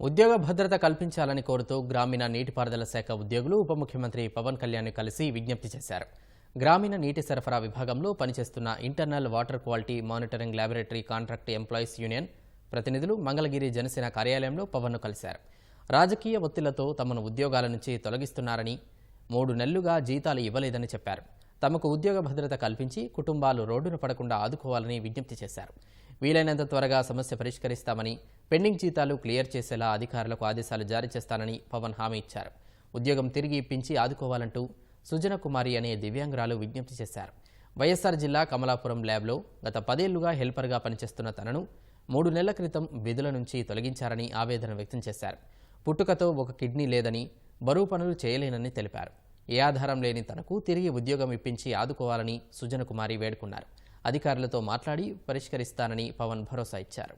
ఉద్యోగ భద్రత కల్పించాలని కోరుతూ గ్రామీణ నీటిపారుదల శాఖ ఉద్యోగులు ఉప ముఖ్యమంత్రి పవన్ కళ్యాణ్ కలిసి విజ్ఞప్తి చేశారు. గ్రామీణ నీటి సరఫరా విభాగంలో పనిచేస్తున్న internal water quality monitoring laboratory contract employees union ప్రతినిధులు మంగళగిరి జనసేన కార్యాలయంలో పవన్ను కలిశారు. రాజకీయ ఒత్తిళ్ళతో తమను ఉద్యోగాల నుంచి తొలగిస్తున్నారని మూడు నెలలుగా జీతాలు ఇవ్వలేదని చెప్పారు. తమకు ఉద్యోగ భద్రత కల్పించి కుటుంబాలు రోడ్డున పడకుండా ఆదుకోవాలని విజ్ఞప్తి చేశారు. వీలైనంత త్వరగా సమస్య పరిష్కరిస్తామని పెండింగ్ జీతాలు క్లియర్ చేసేలా అధికారులకు ఆదేశాలు జారీ చేస్తానని పవన్ హామీ ఇచ్చారు. ఉద్యోగం తిరిగి ఇప్పించి ఆదుకోవాలంటూ సుజన కుమారి అనే దివ్యాంగురాలు విజ్ఞప్తి చేశారు. వైఎస్ఆర్ జిల్లా కమలాపురం ల్యాబ్లో గత పదేళ్ళుగా హెల్పర్గా పనిచేస్తున్న తనను మూడు నెలల క్రితం విధుల నుంచి తొలగించారని ఆవేదన వ్యక్తం చేశారు. పుట్టుకతో ఒక కిడ్నీ లేదని బరువు పనులు చేయలేనని తెలిపారు. ఏ ఆధారం లేని తనకు తిరిగి ఉద్యోగం ఇప్పించి ఆదుకోవాలని సుజన కుమారి వేడుకున్నారు. అధికారులతో మాట్లాడి పరిష్కరిస్తానని పవన్ భరోసా ఇచ్చారు